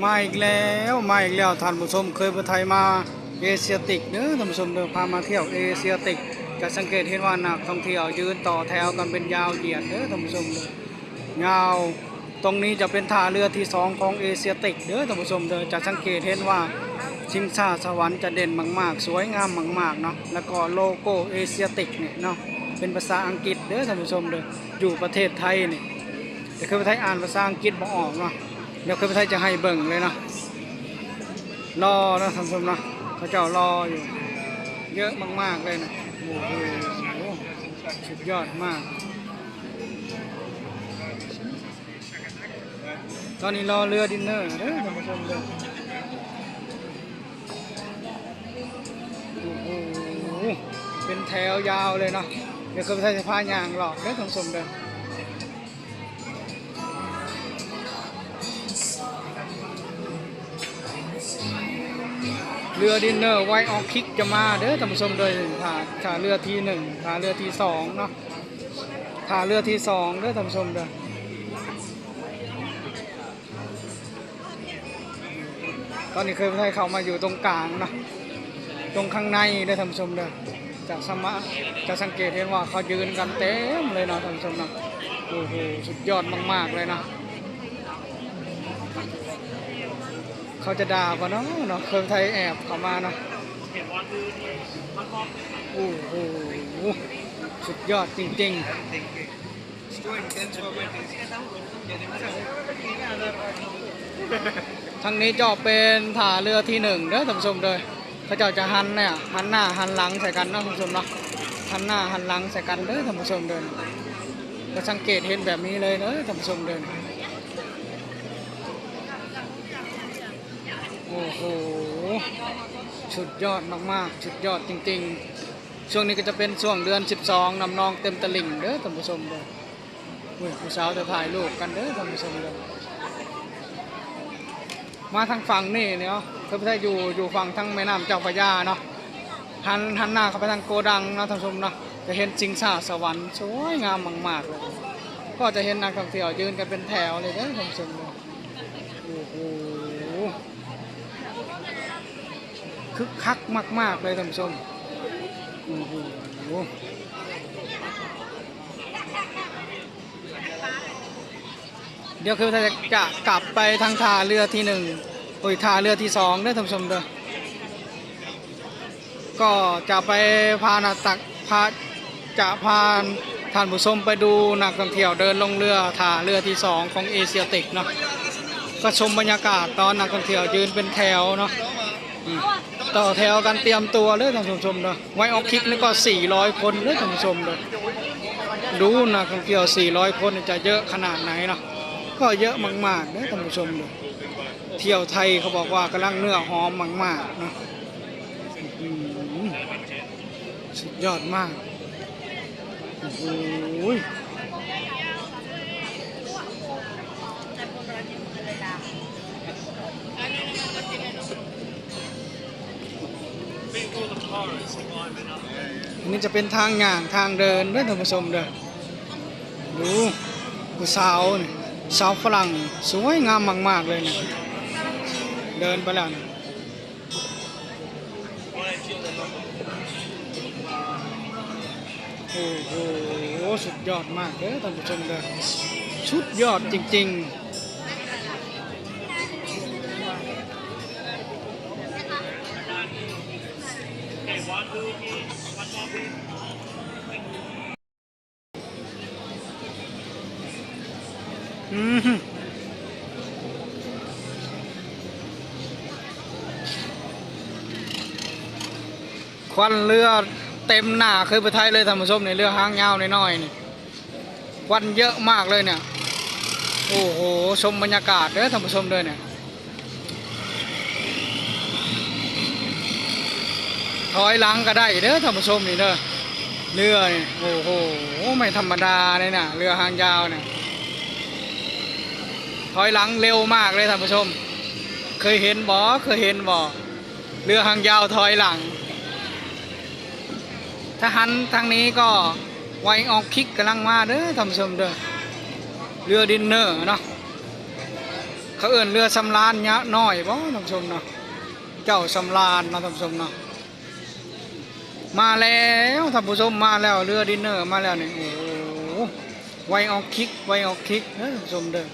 มาอีกแล้วมาอีกแล้วท่านผู้ชมเคยไปไทยมาเอเชียติกเด้อท่านผู้ชมเดินพามาเที่ยวเอเชียติก จะสังเกตเห็นว่านักท่องเที่ยวยืนต่อแถวกันเป็นยาวเหยียดเด้อท่านผู้ชมเด้อยาวตรงนี้จะเป็นท่าเรือที่สองของเอเชียติกเด้อท่านผู้ชมเด้อจะสังเกตเห็นว่าชิงชาสวรรค์จะเด่นมาก ๆ สวยงามมากๆเนาะแล้วก็โลโก้เอเชียติกเนี่ยเนาะเป็นภาษาอังกฤษเด้อท่านผู้ชมเด้ออยู่ประเทศไทยเนี่ยแต่คือไปไทยอ่านภาษาอังกฤษบ่ออกเนาะ เดี๋ยวคือไปไทยจะให้เบิ่งเลยเนาะรอนะท่านผู้ชมเนาะเขาเจ้ารออยู่ เยอะมากๆเลยนะโอ้โหสุดยอดมาก ตอนนี้รอเรือดินเนอร์เด้อท่านผู้ชมเด้อโอ้โหเป็นแถวยาวเลยเนาะเดี๋ยวคือไปไทยจะพายางหลอกเด้อท่านผู้ชมเด้อ เรือดินเนอร์ไวออกคิกจะมาเด้อท่านผู้ชมโดยท่าท่าเรือที่หนึ่งท่าเรือที่สองเนาะท่าเรือที่สองเด้อท่านผู้ชมเด้อตอนนี้เคยให้เขามาอยู่ตรงกลางเนาะตรงข้างในเด้อท่านผู้ชมเด้อจะสมาจะสังเกตเห็นว่าเขายืนกันเต็มเลยเนาะท่านผู้ชมเนาะโอ้โหสุดยอดมากๆเลยนะ เขาจะด่าปะเนาะเนาะเคยไทยแอบเข้ามาเนาะโอ้โหสุดยอดจริงๆทางนี้จะเป็นท่าเรือที่หนึ่งเด้อท่านผู้ชมเลยเขาเจะจะหันเนี่ยหันหน้าหันหลังใส่กันเนาะท่านผู้ชมเนาะหันหน้าหันหลังใส่กันเด้อท่านผู้ชมเดินจะสังเกตเห็นแบบนี้เลยเด้อท่านผู้ชมเดิน โอ้โหสุดยอดมากๆสุดยอดจริง ๆ ช่วงนี้ก็จะเป็นช่วงเดือน 12นำนองเต็มตลิ่งเด้อท่านผู้ชมเด้ออุ้ยผู้สาวจะถ่ายรูปกันเด้อท่านผู้ชมเด้อมาทางฝั่งนี่เนี่ยเนาะคือพระอยู่อยู่ฝั่งทางแม่น้ำเจ้าพระยาเนาะหันหันหน้าเข้าไปทางโกดังเนาะท่านผู้ชมเนาะจะเห็นจิงชาสวรรค์สวยงามมากๆเลยก็จะเห็นนักท่องเที่ยวยืนกันเป็นแถวเลยเด้อท่านผู้ชมเด้อโอ้โห คึกคักมาก ๆ เลยท่านผู้ชมโอ้โหเดี๋ยวคือจะจะกลับไปทางท่าเรือที่หนึ่งโอ้ยท่าเรือที่สองเด้อท่านผู้ชมเด้อก็จะไปพานาตักพาจะพาท่านผู้ชมไปดูนักท่องเที่ยวเดินลงเรือท่าเรือที่สองของเอเชียติกเนาะก็ชมบรรยากาศตอนนักท่องเที่ยวยืนเป็นแถวเนาะ ต่อแถวกันเตรียมตัวเลยท่านผู้ชมเนาะไว้ออกคลิกนี่ก็ 400 คนเลยท่านผู้ชมเลยดูนักท่องเที่ยว 400 คนจะเยอะขนาดไหนเนาะก็เยอะมากๆเลยท่านผู้ชมเลยเที่ยวไทยเขาบอกว่ากำลังเนื้อหอมมากๆนะอืมสุดยอดมากโอ้โห อันนี้จะเป็นทางย่างทางเดินด้อท่านผู้ชมเด้อดูผู้สาวนี่สาวฝรั่งสวยงามมาก ๆ เลยนะเดินไปแล้วนะโอ้โหสุดยอดมากเด้อท่านผู้ชมเด้อสุดยอดจริง ๆ ควันเรือเต็มหน้าเคยไปไทยเลยท่านผู้ชมในเรือหางยาวน้อยๆนี่ควันเยอะมากเลยเนี่ย โอ้โหชมบรรยากาศเด้อท่านผู้ชมด้วยเนี่ยถอยหลังก็ได้เด้อท่านผู้ชมนี่เด้อเรือนี่โอ้โหไม่ธรรมดาเลยนะเรือหางยาวเนี่ย ถอยหลังเร็วมากเลยท่านผู้ชม เคยเห็นบ่เคยเห็นบ่เรือหางยาวถอยหลัง ถ้าหันทางนี้ก็ไวออกคลิกกำลังมาเด้อท่านผู้ชมเด้อเรือดินเนอร์เนาะเขาเอิ้นเรือสำราญยะน้อยบ่ท่านผู้ชมเนาะเจ้าสำราญเนาะท่านผู้ชมเนาะมาแล้วท่านผู้ชมมาแล้วเรือดินเนอร์มาแล้วนี่โอ้โหไวออกคิกไวออกคิกเด้อท่านผู้ชมเด้อ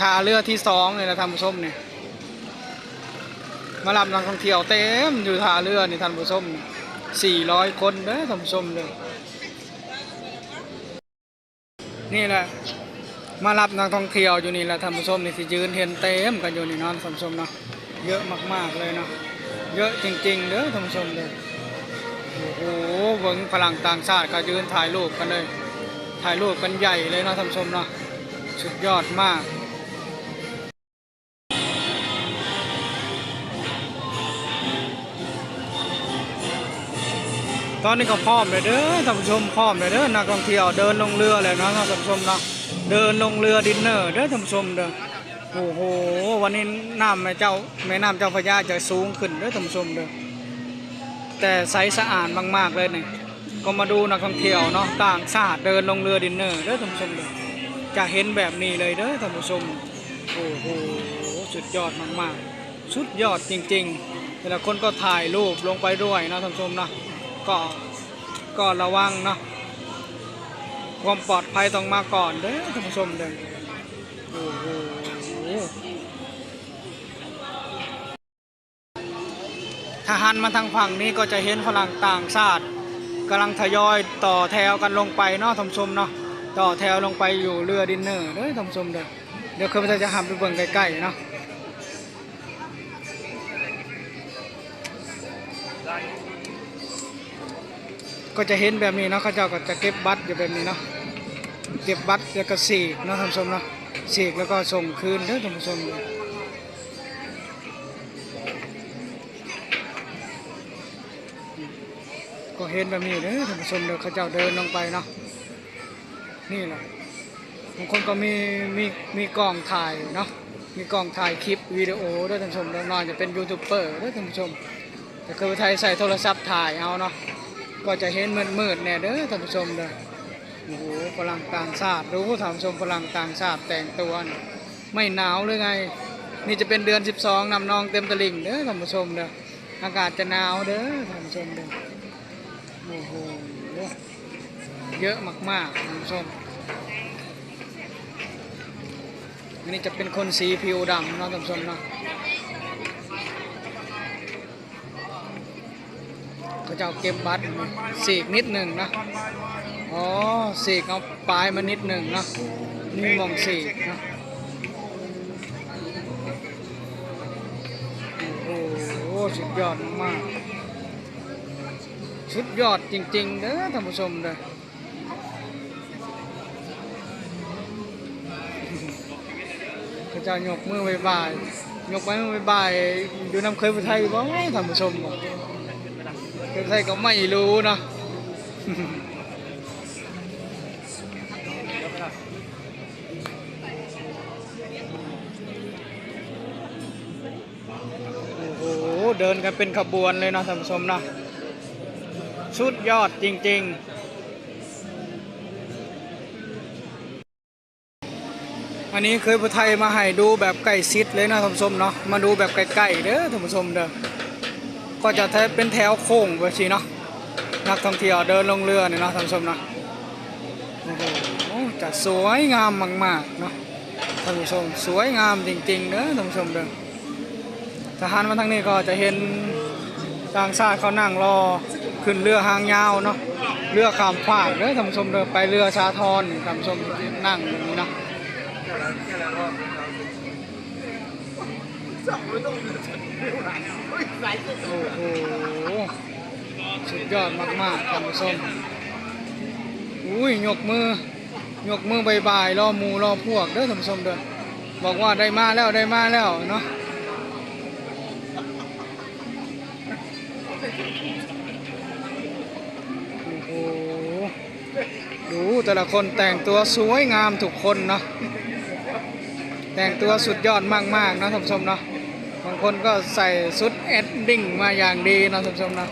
ท่าเรือที่สองเลยนะท่านผู้ชมเนี่ยมารับนักท่องเที่ยวเต็มอยู่ท่าเรือนี่ท่านผู้ชมสี่ร้อยคนเด้อท่านผู้ชมเด้อนี่แหละมารับนักท่องเที่ยวอยู่นี่แหละท่านผู้ชมนี่ที่ยืนเห็นเต็มกันอยู่นี่นาะท่านผู้ชมเนาะเยอะมากๆเลยเนาะเยอะจริงๆเด้อท่านผู้ชมเลยโอ้โหเบิ่งฝรั่งต่างชาติก็ยืนถ่ายรูปกันเลย ถ่ายรูปกันใหญ่เลยเนาะท่านผู้ชมเนาะสุดยอดมาก ตอนนี้ก็พร้อมเลยเด้อท่านผู้ชมพร้อมเลยเด้อนักท่องเที่ยวเดินลงเรือเลยนะท่านผู้ชมเนาะเดินลงเรือดินเนอร์เด้อท่านผู้ชมเด้อโอ้โหวันนี้น้ำแม่เจ้าแม่น้ำเจ้าพระยาจะสูงขึ้นเด้อท่านผู้ชมเด้อแต่ใสสะอาดมากๆเลยนี่ก็มาดูนักท่องเที่ยวเนาะต่างชาติเดินลงเรือดินเนอร์เด้อท่านผู้ชมเด้อจะเห็นแบบนี้เลยเด้อท่านผู้ชมโอ้โหสุดยอดมากๆสุดยอดจริงๆแต่ละคนก็ถ่ายรูปลงไปด้วยนะท่านผู้ชมนะ ก็ก็ระวังเนาะความปลอดภัยต้องมาก่อนเด้อท่านผู้ชมเด้อโอ้โหทหารมาทางฝั่งนี้ก็จะเห็นฝรั่งต่างชาติกำลังทยอยต่อแถวกันลงไปเนาะท่านผู้ชมเนาะต่อแถวลงไปอยู่เรือดินเนอร์เด้อท่านผู้ชมเด้อเดี๋ยวเคยจะหันไปเบิ่งใกล้ๆเนาะ ก็จะเห็นแบบนี้เนาะเขาเจ้าก็จะเก็บบัตรอยู่แบบนี้เนาะเก็บบัตรแล้วก็สีกเนาะท่านผู้ชมเนาะสีกแล้วก็ส่งคืนเด้อท่านผู้ชมก็เห็นแบบนี้เด้อท่านผู้ชมเด้อเขาเจ้าเดินลงไปเนาะนี่แหละบางคนก็มีมีมีกล้องถ่ายเนาะมีกล้องถ่ายคลิปวิดีโอด้อท่านผู้ชมเด้อนอนจะเป็นยูทูบเบอร์ด้อท่านผู้ชมแต่คือไทยใส่โทรศัพท์ถ่ายเอาเนาะ ก็จะเห็นมืดๆแน่เด้อท่านผู้ชมเด้อโอ้โหฝรั่งต่างชาติรู้ท่านผู้ชมฝรั่งต่างชาติแต่งตัวนี่ไม่หนาวเลยไง นี่จะเป็นเดือน 12นำนองเต็มตลิ่งเด้อท่านผู้ชมเด้ออากาศจะหนาวเด้อท่านผู้ชมเด้อโอ้โหเยอะมากๆท่านผู้ชมอันนี้จะเป็นคนสีผิวดำเนาะท่านผู้ชมเนาะ เจะเอาเก็บบัตรสีกนิดหนึ่งนะอ๋อสีกเอาปลายมานิดหนึ่งนะนี่มองสีกนะโอ้โหสุดยอดมากสุดยอดจริงๆเด้อท่านผู้ชมเด้อเขาเจะยกมือบายบายยกไม้มือบายบายดูน้ำเคยไปไทยบ่ท่านผู้ชมบ่ เป็นไทยก็ไม่รู้เนาะโอ้โห เดินกันเป็นขบวนเลยเนาะท่านผู้ชมเนาะสุดยอดจริงๆอันนี้เคยผู้ไทยมาให้ดูแบบใกล้ชิดเลยนะท่านผู้ชมเนาะมาดูแบบใกล้ๆเด้อท่านผู้ชมเด้อ ก็จะเป็นแถวโค้งไปสิเนาะนักท่องเที่ยวเดินลงเรือเนี่ยเนาะท่านผู้ชมเนาะโอ้โหจะสวยงามมากๆเนาะท่านผู้ชมสวยงามจริงๆเด้อท่านผู้ชมเด้อทหารมาทางนี้ก็จะเห็นต่างชาติเขานั่งรอขึ้นเรือหางยาวเนาะเรือข้ามฟากเด้อท่านผู้ชมเด้อไปเรือชาทรท่านผู้ชมนั่งอย่างนี้เนาะ โอ้โห สุดยอดมากๆท่านผู้ชมอุ้ยยกมือยกมือบายบายรอมูรอพวกเด้อท่านผู้ชมเด้อบอกว่าได้มาแล้วได้มาแล้วเนาะโอ้โหดูแต่ละคนแต่งตัวสวยงามทุกคนเนาะแต่งตัวสุดยอดมากๆนะท่านผู้ชมเนาะ บางคนก็ใส่ชุดเอ็ดดิ้งมาอย่างดีนะท่านผู้ชมนะ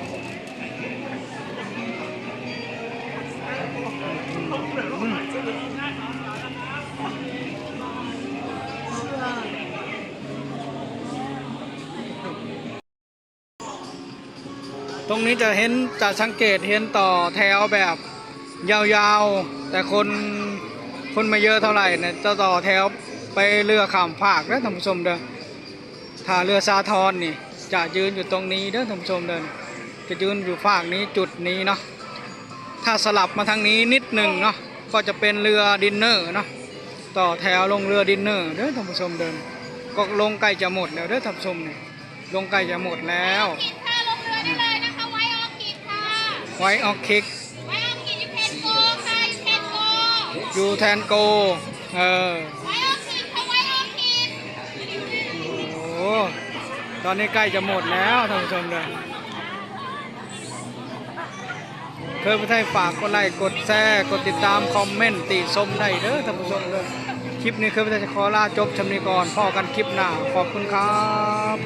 ตรงนี้จะเห็นจะสังเกตเห็นต่อแถวแบบยาวๆ แต่คนคนไม่เยอะเท่าไหร่เนี่ยจะต่อแถวไปเรือข้ามภาคนะท่านผู้ชมเด้อ ถ้าเรือสาทรนี่จะยืนอยู่ตรงนี้เด้อท่านผู้ชมเดินจะยืนอยู่ฝากนี้จุดนี้เนาะถ้าสลับมาทางนี้นิดหนึ่งเนาะก็จะเป็นเรือดินเนอร์เนาะต่อแถวลงเรือดินเนอร์เด้อท่านผู้ชมเดิน ก็ลงใกล้จะหมดแล้วเด้อท่านผู้ชมเนี่ยลงใกล้จะหมดแล้วกินค่ะลงเรือได้เลยนะคะไว้ออกกินค่ะไว้ออกคิกไว้ออกกินยูเพนโกค่ะยูเพนโกยูแทนโก เออ ตอนนี้ใกล้จะหมดแล้วท่านผู้ชมเลยเพื่อนผู้ไทยฝากกดไลค์กดแชร์กดติดตามคอมเมนต์ติชมได้เด้อท่านผู้ชมเลยคลิปนี้เพื่อนผู้ไทศขอลาจบชมนี้ก่อนพ่อกันคลิปหน้าขอบคุณครับ